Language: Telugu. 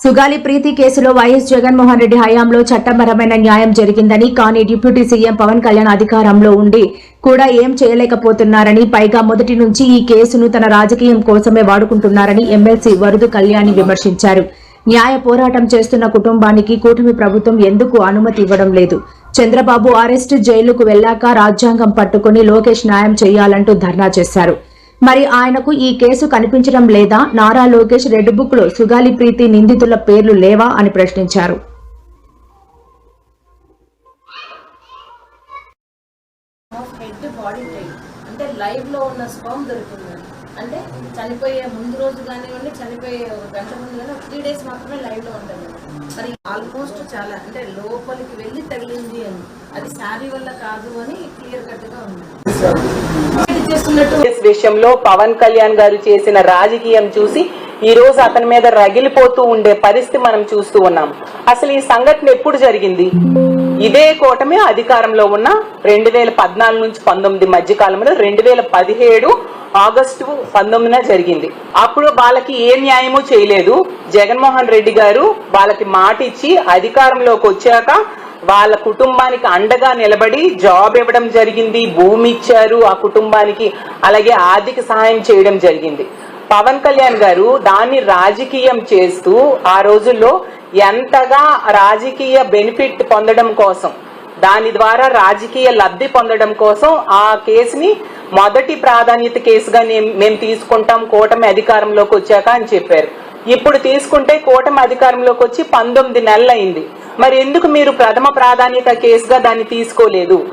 సుగాలి ప్రీతి కేసులో వైఎస్ జగన్మోహన్ రెడ్డి హయాంలో చట్టపరమైన న్యాయం జరిగిందని కానీ డిప్యూటీ సీఎం పవన్ కళ్యాణ్ అధికారంలో ఉండి కూడా ఏం చేయలేకపోతున్నారని పైగా మొదటి నుంచి ఈ కేసును తన రాజకీయం కోసమే వాడుకుంటున్నారని ఎమ్మెల్సీ వరుదు కళ్యాణి విమర్శించారు. న్యాయ పోరాటం చేస్తున్న కుటుంబానికి కూటమి ప్రభుత్వం ఎందుకు అనుమతి ఇవ్వడం లేదు? చంద్రబాబు అరెస్టు జైలుకు వెళ్ళాక రాజ్యాంగం పట్టుకుని లోకేష్ న్యాయం చేయాలంటూ ధర్నా చేశారు. మరి ఆయనకు ఈ కేసు కనిపించడం లేదా? నారా లోకేష్ రెడ్ బుక్లో సుగాలి ప్రీతి నిందితుల పేర్లు లేవా అని ప్రశ్నించారు. అంటే లైవ్లో ఉన్న స్పర్మ్ దొరికింది అంటే చనిపోయే ముందు రోజు కానివ్వండి చనిపోయే ఒక గంట ముందు కానీ త్రీ డేస్ మాత్రమే లైవ్లో ఉంటుంది. మరి ఆల్మోస్ట్ చాలా అంటే లోపలికి వెళ్ళి తగిలింది అని. అది శారీ వల్ల కాదు అని క్లియర్ కట్గా ఉంది. చేస్తున్నట్టు. విషయంలో పవన్ కళ్యాణ్ గారు చేసిన రాజకీయం చూసి ఈ రోజు అతని మీద రగిలిపోతూ ఉండే పరిస్థితి మనం చూస్తూ ఉన్నాం. అసలు ఈ సంఘటన ఎప్పుడు జరిగింది? ఇదే కూటమి అధికారంలో ఉన్న రెండు వేల పద్నాలుగు నుంచి పంతొమ్మిది మధ్య కాలంలో రెండు వేల పదిహేడు ఆగస్టు పంతొమ్మిదిన జరిగింది. అప్పుడు వాళ్ళకి ఏ న్యాయమూ చేయలేదు. జగన్మోహన్ రెడ్డి గారు వాళ్ళకి మాట ఇచ్చి అధికారంలోకి వచ్చాక వాళ్ళ కుటుంబానికి అండగా నిలబడి జాబ్ ఇవ్వడం జరిగింది భూమి ఇచ్చారు ఆ కుటుంబానికి అలాగే ఆర్థిక సహాయం చేయడం జరిగింది. పవన్ కళ్యాణ్ గారు దాన్ని రాజకీయం చేస్తూ ఆ రోజుల్లో ఎంతగా రాజకీయ బెనిఫిట్ పొందడం కోసం దాని ద్వారా రాజకీయ లబ్ధి పొందడం కోసం ఆ కేసుని మొదటి ప్రాధాన్యత కేసుగా మేము తీసుకుంటాం కూటమి అధికారంలోకి వచ్చాక అని చెప్పారు. ఇప్పుడు తీసుకుంటే కూటమి అధికారంలోకి వచ్చి పంతొమ్మిది నెలలు అయింది మరి ఎందుకు మీరు ప్రథమ ప్రాధాన్యత కేసుగా దాన్ని తీసుకోలేదు?